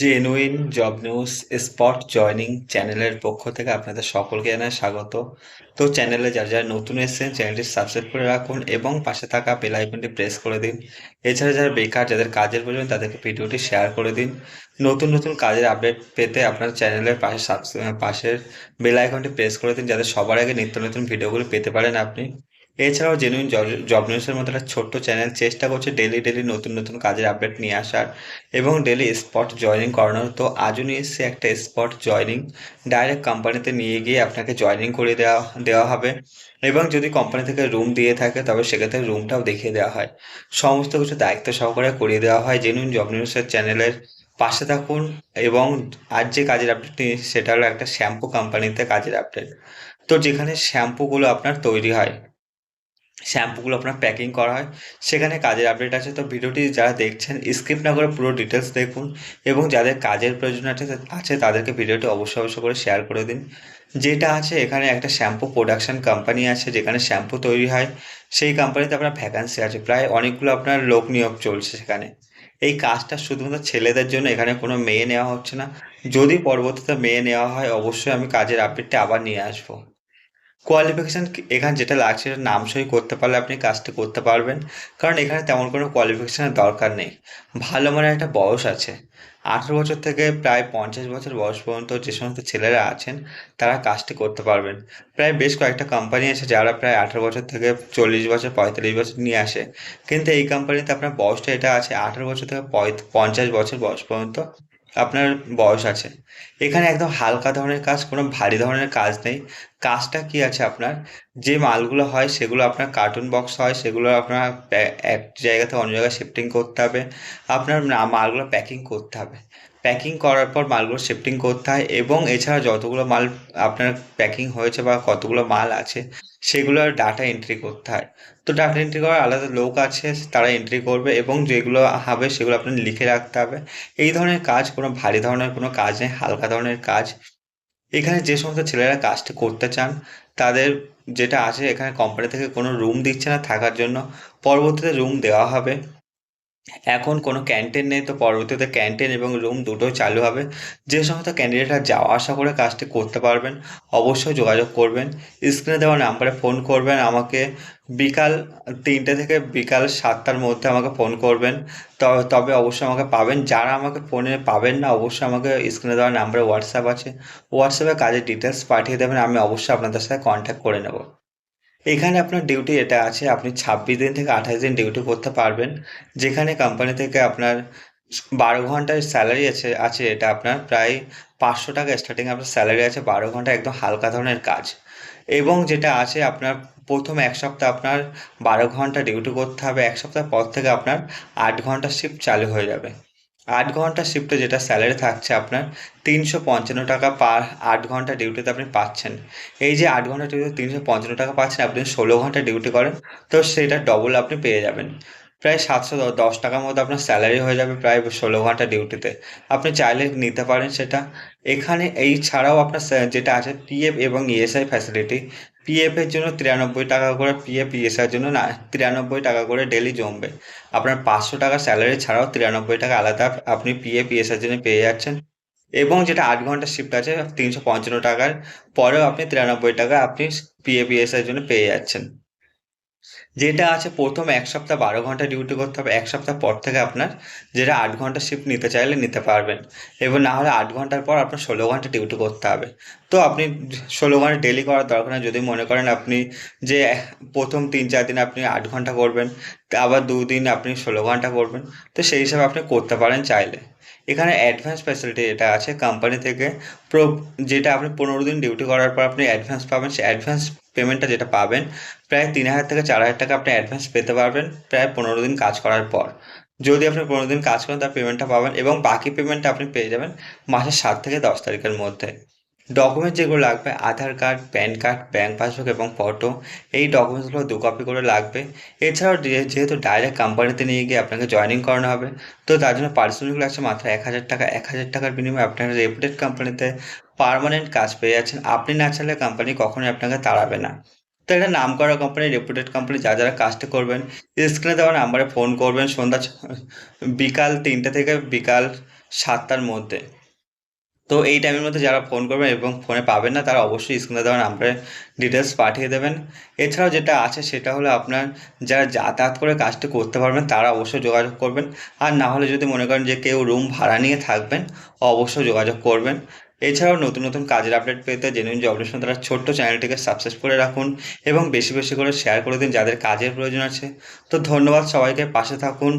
Genuine job news spot joining চ্যানেলের পক্ষ থেকে আপনাদের সকলকে জানাই স্বাগত। তো চ্যানেলে যারা যারা নতুন এসেছেন চ্যানেলটি সাবস্ক্রাইব করে রাখুন এবং পাশে থাকা বেল আইকনটি প্রেস করে দিন। এছাড়া যারা বেকার, যাদের কাজের প্রয়োজন, তাদেরকে ভিডিওটি শেয়ার করে দিন। নতুন নতুন কাজের আপডেট পেতে আপনার চ্যানেলের পাশে সাবস্ক্রাইব পাশের বেল আইকনটি প্রেস করে দিন, যাতে সবার আগে নিত্য নতুন ভিডিওগুলো পেতে পারেন আপনি। এছাড়াও জেনুইন জব নিউজের মতো একটা ছোট্ট চ্যানেল চেষ্টা করছে ডেলি ডেলি নতুন নতুন কাজের আপডেট নিয়ে আসার এবং ডেলি স্পট জয়নিং করানোর। তো আজও নিয়ে এসছে একটা স্পট জয়নিং ডাইরেক্ট কোম্পানিতে নিয়ে গিয়ে আপনাকে জয়নিং করে দেওয়া দেওয়া হবে এবং যদি কোম্পানি থেকে রুম দিয়ে থাকে তবে সেক্ষেত্রে রুমটাও দেখিয়ে দেওয়া হয়। সমস্ত কিছু দায়িত্ব সহকারে করিয়ে দেওয়া হয় জেনুইন জব নিউজের চ্যানেলের পাশে থাকুন এবং আজ যে কাজের আপডেট সেটা হলো একটা শ্যাম্পু কোম্পানিতে কাজের আপডেট তো যেখানে শ্যাম্পুগুলো আপনার তৈরি হয় শ্যাম্পুগুলো আপনার প্যাকিং করা হয়। সেখানে কাজের আপডেট আছে। তো ভিডিওটি যারা দেখছেন স্কিপ না করে পুরো ডিটেলস দেখুন এবং যাদের কাজের প্রয়োজন আছে আছে তাদেরকে ভিডিওটি অবশ্যই অবশ্যই করে শেয়ার করে দিন। যেটা আছে, এখানে একটা শ্যাম্পু প্রোডাকশন কোম্পানি আছে, যেখানে শ্যাম্পু তৈরি হয়। সেই কোম্পানিতে আপনার ভ্যাকান্সি আছে। প্রায় অনেকগুলো আপনার লোক নিয়োগ চলছে সেখানে। এই কাজটা শুধুমাত্র ছেলেদের জন্য, এখানে কোনো মেয়ে নেওয়া হচ্ছে না। যদি পরবর্তীতে মেয়ে নেওয়া হয়, অবশ্যই আমি কাজের আপডেটটা আবার নিয়ে আসব। কোয়ালিফিকেশান এখানে যেটা লাগছে সেটা নামসই করতে পারলে আপনি কাজটি করতে পারবেন। কারণ এখানে তেমন কোনো কোয়ালিফিকেশানের দরকার নেই। ভালো মানের একটা বয়স আছে। আঠেরো বছর থেকে প্রায় পঞ্চাশ বছর বয়স পর্যন্ত যে সমস্ত ছেলেরা আছেন, তারা কাজটি করতে পারবেন। প্রায় বেশ কয়েকটা কোম্পানি আছে যারা প্রায় আঠেরো বছর থেকে চল্লিশ বছর, পঁয়তাল্লিশ বছর নিয়ে আসে। কিন্তু এই কোম্পানিতে আপনার বয়সটা এটা আছে আঠেরো বছর থেকে পঞ্চাশ বছর বয়স পর্যন্ত। আপনার বয়স আছে। এখানে একদম হালকা ধরনের কাজ, কোনো ভারী ধরনের কাজ নেই। কাজটা কি আছে আপনার? যে মালগুলো হয় সেগুলো আপনার কার্টুন বক্স হয়, সেগুলো আপনার এক জায়গা থেকে অন্য জায়গায় শিফটিং করতে হবে। আপনার মালগুলো প্যাকিং করতে হবে। প্যাকিং করার পর মালগুলো শিফটিং করতে হয় এবং এছাড়া যতগুলো মাল আপনার প্যাকিং হয়েছে বা কতগুলো মাল আছে, সেগুলো ডাটা এন্ট্রি করতে হয়। তো ডাটা এন্ট্রি করার আলাদা লোক আছে, তারা এন্ট্রি করবে এবং যেগুলো হবে সেগুলো আপনার লিখে রাখতে হবে। এই ধরনের কাজ কোনো ভারী ধরনের কোনো কাজ নেই, হালকা ধরনের কাজ। এখানে যে সমস্ত ছেলেরা কাজটি করতে চান, তাদের যেটা আছে এখানে কোম্পানি থেকে কোনো রুম দিচ্ছে না থাকার জন্য। পরবর্তীতে রুম দেওয়া হবে। এখন কোনো ক্যান্টিন নেই, তো পরবর্তীতে ক্যান্টিন এবং রুম দুটোই চালু হবে। যে সমস্ত ক্যান্ডিডেটরা যাওয়া, আসা করে কাজটি করতে পারবেন, অবশ্যই যোগাযোগ করবেন। স্ক্রিনে দেওয়া নাম্বারে ফোন করবেন, আমাকে বিকাল তিনটে থেকে বিকাল সাতটার মধ্যে আমাকে ফোন করবেন। তবে অবশ্যই আমাকে পাবেন। যারা আমাকে ফোনে পাবেন না, অবশ্যই আমাকে স্ক্রিনে দেওয়া নাম্বারে হোয়াটসঅ্যাপ আছে। হোয়াটসঅ্যাপে কাজের ডিটেলস পাঠিয়ে দেবেন, আমি অবশ্যই আপনাদের সাথে কন্ট্যাক্ট করে নেব। এখানে আপনার ডিউটি এটা আছে, আপনি ছাব্বিশ দিন থেকে আঠাশ দিন ডিউটি করতে পারবেন। যেখানে কোম্পানি থেকে আপনার বারো ঘণ্টার স্যালারি আছে আছে এটা আপনার প্রায় পাঁচশো টাকা স্টার্টিং আপনার স্যালারি আছে, বারো ঘণ্টা একদম হালকা ধরনের কাজ। এবং যেটা আছে আপনার প্রথম এক সপ্তাহ আপনার বারো ঘণ্টা ডিউটি করতে হবে, এক সপ্তাহ পর থেকে আপনার আট ঘণ্টা শিফট চালু হয়ে যাবে। আট ঘণ্টা শিফটে যেটা স্যালারি থাকছে আপনার তিনশো পঞ্চান্ন টাকা পার আট ঘণ্টা ডিউটিতে আপনি পাচ্ছেন। এই যে আট ঘণ্টা ডিউটিতে তিনশো পঞ্চান্ন টাকা পাচ্ছেন, আপনি ষোলো ঘণ্টা ডিউটি করেন, তো সেটা ডবল আপনি পেয়ে যাবেন। প্রায় সাতশো দশ টাকার মতো আপনার স্যালারি হয়ে যাবে প্রায় ষোলো ঘণ্টা ডিউটিতে আপনি চাইলে নিতে পারেন সেটা। এখানে এই ছাড়াও আপনার যেটা আছে পিএফ এবং ইএসআই ফ্যাসিলিটি পিএফের জন্য তিরানব্বই টাকা করে পিএফ ইএসআইয়ের জন্য না, তিরানব্বই টাকা করে ডেলি জমবে। আপনার পাঁচশো টাকা স্যালারি ছাড়াও তিরানব্বই টাকা আলাদা আপনি পিএফ ইএসআইয়ের জন্য পেয়ে যাচ্ছেন। এবং যেটা আট ঘণ্টা শিফট আছে, তিনশো পঞ্চান্ন টাকার, পরেও আপনি তিরানব্বই টাকা আপনি পিএফ এর জন্য পেয়ে যাচ্ছেন। যেটা আছে প্রথম এক সপ্তাহ বারো ঘণ্টা ডিউটি করতে হবে, এক সপ্তাহ পর থেকে আপনার যেটা আট ঘণ্টা শিফট নিতে চাইলে নিতে পারবেন। এবং না হলে আট ঘণ্টার পর আপনার ষোলো ঘণ্টা ডিউটি করতে হবে। তো আপনি ষোলো ঘণ্টা ডেলি করার দরকার নেই। যদি মনে করেন আপনি যে প্রথম তিন চার দিন আপনি আট ঘণ্টা করবেন, আবার দুদিন আপনি ষোলো ঘণ্টা করবেন, তো সেই হিসাবে আপনি করতে পারেন চাইলে। এখানে অ্যাডভান্স ফ্যাসিলিটি এটা আছে। কোম্পানি থেকে প্রো যেটা আপনি পনেরো দিন ডিউটি করার পর আপনি অ্যাডভান্স পাবেন, সেই অ্যাডভান্স পেমেন্টটা যেটা পাবেন, প্রায় তিন হাজার থেকে চার হাজার টাকা আপনি অ্যাডভান্স পেতে পারবেন প্রায় পনেরো দিন কাজ করার পর। যদি আপনি পনেরো দিন কাজ করেন, তার পেমেন্টটা পাবেন এবং বাকি পেমেন্টটা আপনি পেয়ে যাবেন মাসের সাত থেকে দশ তারিখের মধ্যে। ডকুমেন্ট যেগুলো লাগবে, Aadhaar card, pan card bank passbook এবং ফটো এই ডকুমেন্টসগুলো দু কপি করে লাগবে। এছাড়াও যেহেতু ডাইরেক্ট কোম্পানিতে নিয়ে গিয়ে আপনাকে জয়েনিং করানো হবে, তো তার জন্য পার্সোনাল লাগছে মাত্র এক হাজার টাকা। এক হাজার টাকার বিনিময়ে আপনার রেপুটেড কোম্পানিতে পারমানেন্ট কাজ পেয়ে যাচ্ছেন। আপনি না চাইলে কোম্পানি কখনোই আপনাকে তাড়াবে না। তো এটা নাম করা কোম্পানি রেপুটেড কোম্পানি যা যারা কাজটা করবেন স্ক্রিনে দেওয়া নাম্বারে ফোন করবেন সন্ধ্যা বিকাল তিনটে থেকে বিকাল সাতটার মধ্যে। তো এই টাইমের মধ্যে যারা ফোন করবেন এবং ফোনে পাবেন না, তারা অবশ্যই স্ক্রিনে দেওয়া নাম্বারে ডিটেলস পাঠিয়ে দেবেন। এছাড়াও যেটা আছে, সেটা হলো আপনার যারা যাতায়াত করে কাজটি করতে পারবেন, তারা অবশ্যই যোগাযোগ করবেন। আর না হলে যদি মনে করেন যে কেউ রুম ভাড়া নিয়ে থাকবেন, অবশ্যই যোগাযোগ করবেন। এছাড়াও নতুন নতুন কাজের আপডেট পেতে জেনুইন জব অপারেশন তারা ছোট্ট চ্যানেলটিকে সাবস্ক্রাইব করে রাখুন এবং বেশি বেশি করে শেয়ার করে দিন যাদের কাজের প্রয়োজন আছে। তো ধন্যবাদ সবাইকে, পাশে থাকুন।